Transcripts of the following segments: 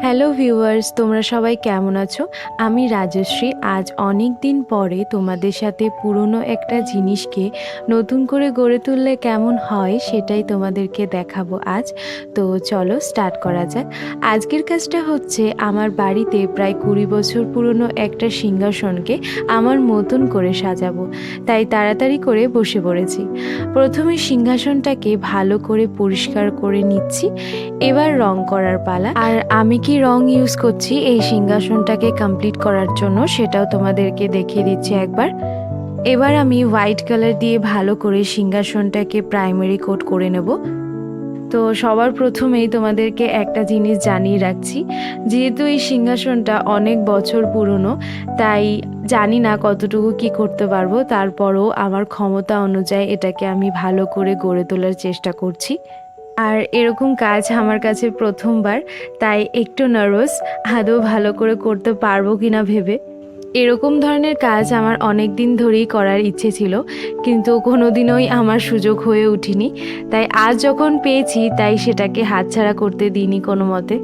Hello viewers তোমরা সবাই কেমন আছো? আমি রাজশ্রী। আজ অনেক দিন পরে তোমাদের সাথে পুরনো একটা জিনিসকে নতুন করে গড়ে তুললে কেমন হয় সেটাই তোমাদেরকে দেখাবো আজ। তো চলো স্টার্ট করা যাক। আজকের কাজটা হচ্ছে আমার বাড়িতে প্রায় কুড়ি বছর পুরনো একটা সিংহাসনকে আমার মতন করে সাজাবো। তাই তাড়াতাড়ি করে বসে পড়েছি। প্রথমে সিংহাসনটাকে ভালো করে পরিষ্কার করে নিচ্ছি। এবার রং করার পালা। আর আমি কি রং ইউজ করছি এই সিংহাসনটাকে কমপ্লিট করার জন্য সেটাও তোমাদেরকে দেখিয়ে দিচ্ছি একবার। এবার আমি হোয়াইট কালার দিয়ে ভালো করে সিংহাসনটাকে প্রাইমারি কোট করে নেব। তো সবার প্রথমেই তোমাদেরকে একটা জিনিস জানিয়ে রাখছি, যেহেতু এই সিংহাসনটা অনেক বছর পুরনো, তাই জানি না কতটুকু কি করতে পারব, তারপরও আমার ক্ষমতা অনুযায়ী এটাকে আমি ভালো করে গড়ে তোলার চেষ্টা করছি। আর এরকম কাজ আমার কাছে প্রথমবার, তাই একটু নার্ভাস আদৌ ভালো করে করতে পারব কিনা ভেবে। এরকম ধরনের কাজ আমার অনেক দিন ধরেই করার ইচ্ছে ছিল, কিন্তু কোনোদিনই আমার সুযোগ হয়ে উঠিনি। তাই আজ যখন পেয়েছি, তাই সেটাকে হাতছাড়া করতে দিইনি কোনো মতে।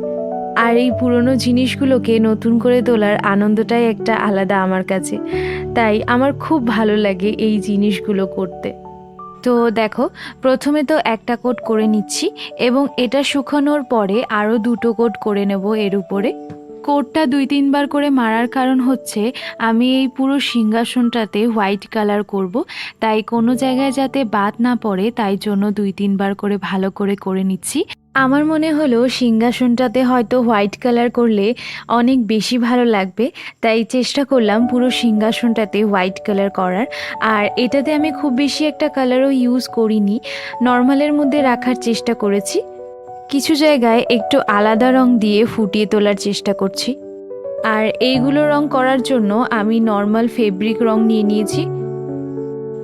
আর এই পুরনো জিনিসগুলোকে নতুন করে তোলার আনন্দটাই একটা আলাদা আমার কাছে। তাই আমার খুব ভালো লাগে এই জিনিসগুলো করতে। তো দেখো, প্রথমে তো একটা কোট করে নিচ্ছি এবং এটা শুকানোর পরে আরও দুটো কোট করে নেব এর উপরে। কোটটা দুই তিনবার করে মারার কারণ হচ্ছে, আমি এই পুরো সিংহাসনটাতে হোয়াইট কালার করব, তাই কোনো জায়গায় যাতে বাদ না পড়ে, তাই জন্য দুই তিনবার করে ভালো করে করে নিচ্ছি। আমার মনে হলো সিংহাসনটাতে হয়তো হোয়াইট কালার করলে অনেক বেশি ভালো লাগবে, তাই চেষ্টা করলাম পুরো সিংহাসনটাতে হোয়াইট কালার করার। আর এটাতে আমি খুব বেশি একটা কালারও ইউজ করিনি, নর্মালের মধ্যে রাখার চেষ্টা করেছি। কিছু জায়গায় একটু আলাদা রং দিয়ে ফুটিয়ে তোলার চেষ্টা করছি। আর এইগুলো রং করার জন্য আমি নর্মাল ফেব্রিক রং নিয়ে নিয়েছি।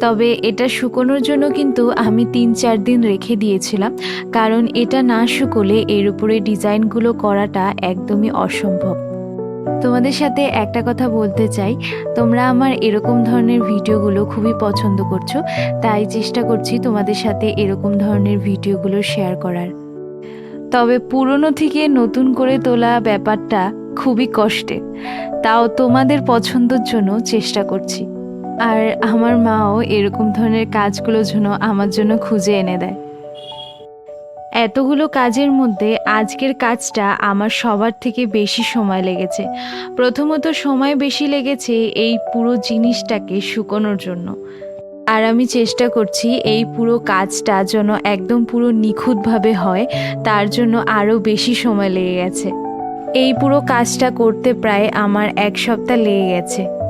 তবে এটা শুকোনোর জন্য কিন্তু আমি তিন চার দিন রেখে দিয়েছিলাম, কারণ এটা না শুকোলে এর উপরে ডিজাইনগুলো করাটা একদমই অসম্ভব। তোমাদের সাথে একটা কথা বলতে চাই, তোমরা আমার এরকম ধরনের ভিডিওগুলো খুবই পছন্দ করছ, তাই চেষ্টা করছি তোমাদের সাথে এরকম ধরনের ভিডিওগুলো শেয়ার করার। তবে পুরনো থেকে নতুন করে তোলা ব্যাপারটা খুবই কষ্টের, তাও তোমাদের পছন্দের জন্য চেষ্টা করছি। আর আমার মাও এরকম ধরনের কাজগুলো জন্য আমার জন্য খুঁজে এনে দেয়। এতগুলো কাজের মধ্যে আজকের কাজটা আমার সবার থেকে বেশি সময় লেগেছে। প্রথমত সময় বেশি লেগেছে এই পুরো জিনিসটাকে শুকোনোর জন্য। আর আমি চেষ্টা করছি এই পুরো কাজটা যেন একদম পুরো নিখুঁতভাবে হয়, তার জন্য আরও বেশি সময় লেগে গেছে। এই পুরো কাজটা করতে প্রায় আমার এক সপ্তাহ লেগে গেছে।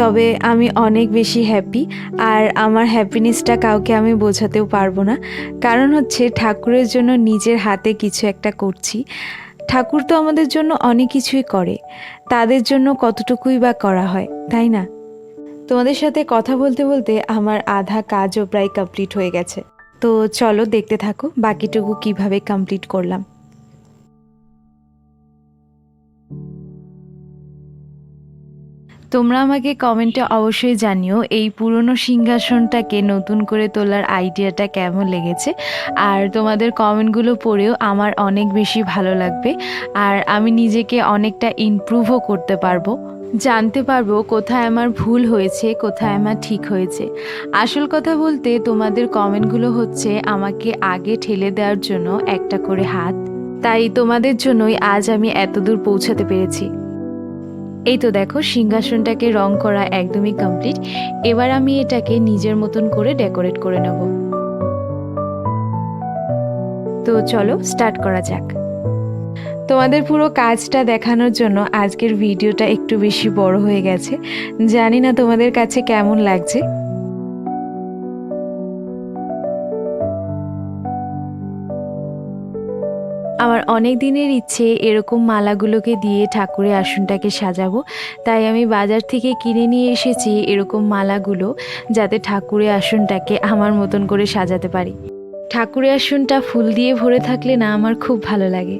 তবে আমি অনেক বেশি হ্যাপি আর আমার হ্যাপিনেসটা কাউকে আমি বোঝাতেও পারব না। কারণ হচ্ছে ঠাকুরের জন্য নিজের হাতে কিছু একটা করছি। ঠাকুর তো আমাদের জন্য অনেক কিছুই করে। তাদের জন্য কতটুকুই বা করা হয়, তাই না? তোমাদের সাথে কথা বলতে বলতে আমার আধা কাজও প্রায় কমপ্লিট হয়ে গেছে। তো চলো দেখতে থাকো, বাকিটুকু কীভাবে কমপ্লিট করলাম। তোমরা আমাকে কমেন্টে অবশ্যই জানিও এই পুরনো সিংহাসনটাকে নতুন করে তোলার আইডিয়াটা কেমন লেগেছে। আর তোমাদের কমেন্টগুলো পড়েও আমার অনেক বেশি ভালো লাগবে। আর আমি নিজেকে অনেকটা ইমপ্রুভও করতে পারব। জানতে পারব কোথায় আমার ভুল হয়েছে, কোথায় আমার ঠিক হয়েছে। আসল কথা বলতে তোমাদের কমেন্টগুলো হচ্ছে আমাকে আগে ঠেলে দেওয়ার জন্য একটা করে হাত। তাই তোমাদের জন্যই আজ আমি এতদূর পৌঁছাতে পেরেছি। এই তো দেখো, সিংহাসনটাকে রং করা একদমই কমপ্লিট এবার আমি এটাকে নিজের মতন করে ডেকোরেট করে নেব। তো চলো স্টার্ট করা যাক। তোমাদের পুরো কাজটা দেখানোর জন্য আজকের ভিডিওটা একটু বেশি বড় হয়ে গেছে। জানি না তোমাদের কাছে কেমন লাগছে। আমার অনেক দিনের ইচ্ছে এরকম মালাগুলোকে দিয়ে ঠাকুরের আসনটাকে সাজাবো। তাই আমি বাজার থেকে কিনে নিয়ে এসেছি এরকম মালাগুলো যাতে ঠাকুরের আসনটাকে আমার মতন করে সাজাতে পারি। ঠাকুরের আসনটা ফুল দিয়ে ভরে থাকলে না আমার খুব ভালো লাগে।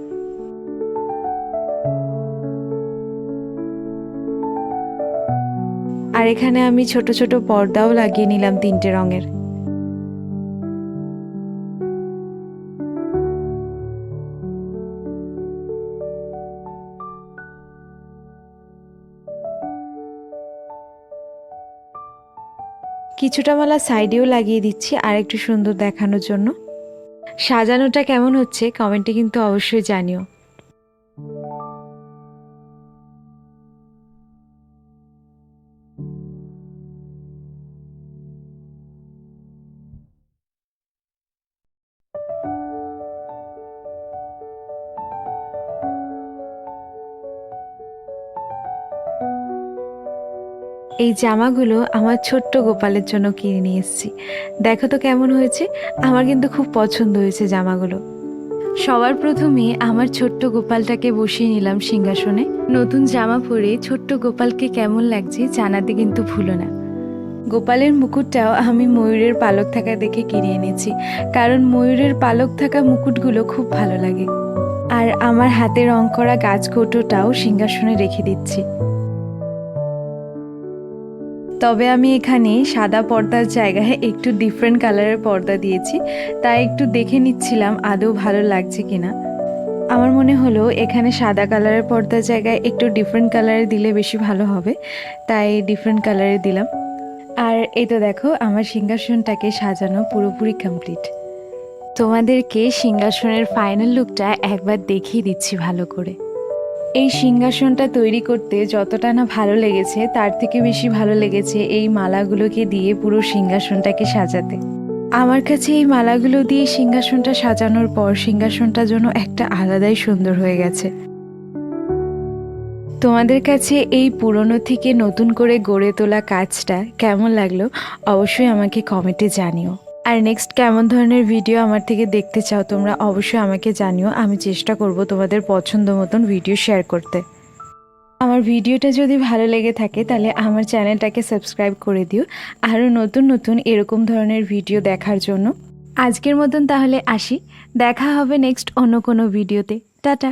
আর এখানে আমি ছোট ছোট পর্দাও লাগিয়ে নিলাম তিনটে রঙের। কিছুটা মালা সাইডেও লাগিয়ে দিচ্ছি আর একটু সুন্দর দেখানোর জন্য। সাজানোটা কেমন হচ্ছে, কমেন্টে কিন্তু অবশ্যই জানিও। এই জামাগুলো আমার ছোট্ট গোপালের জন্য কিনে নিয়ে এসেছি। দেখো তো কেমন হয়েছে। আমার কিন্তু খুব পছন্দ হয়েছে জামাগুলো। সবার প্রথমে আমার ছোট্ট গোপালটাকে বসিয়ে নিলাম সিংহাসনে। নতুন জামা পরে ছোট্ট গোপালকে কেমন লাগছে জানাতে কিন্তু ভুলো না। গোপালের মুকুটটাও আমি ময়ূরের পালক থাকা দেখে কিনে এনেছি। কারণ ময়ূরের পালক থাকা মুকুটগুলো খুব ভালো লাগে। আর আমার হাতে রং করা গাছ কৌটোটাও সিংহাসনে রেখে দিচ্ছি। তবে আমি এখানে সাদা পর্দার জায়গায় একটু ডিফারেন্ট কালারের পর্দা দিয়েছি, তাই একটু দেখে নিচ্ছিলাম আদৌ ভালো লাগছে কিনা। আমার মনে হলো এখানে সাদা কালারের পর্দার জায়গায় একটু ডিফারেন্ট কালারের দিলে বেশি ভালো হবে, তাই ডিফারেন্ট কালারের দিলাম। আর এই তো দেখো, আমার সিংহাসনটাকে সাজানো পুরোপুরি কমপ্লিট তোমাদেরকে সিংহাসনের ফাইনাল লুকটা একবার দেখিয়ে দিচ্ছি ভালো করে। এই সিংহাসনটা তৈরি করতে যতটা না ভালো লেগেছে, তার থেকে বেশি ভালো লেগেছে এই মালাগুলোকে দিয়ে পুরো সিংহাসনটাকে সাজাতে। আমার কাছে এই মালাগুলো দিয়ে সিংহাসনটা সাজানোর পর সিংহাসনটা যেন একটা আলাদাই সুন্দর হয়ে গেছে। তোমাদের কাছে এই পুরনো থেকে নতুন করে গড়ে তোলা কাজটা কেমন লাগল? অবশ্যই আমাকে কমেন্টে জানিও। আর নেক্সট কেমন ধরনের ভিডিও আমার থেকে দেখতে চাও, তোমরা অবশ্যই আমাকে জানিও। আমি চেষ্টা করব তোমাদের পছন্দ মতন ভিডিও শেয়ার করতে। আমার ভিডিওটা যদি ভালো লেগে থাকে, তাহলে আমার চ্যানেলটাকে সাবস্ক্রাইব করে দিও। আরও নতুন নতুন এরকম ধরনের ভিডিও দেখার জন্য। আজকের মতন তাহলে আসি। দেখা হবে নেক্সট অন্য কোনো ভিডিওতে টাটা!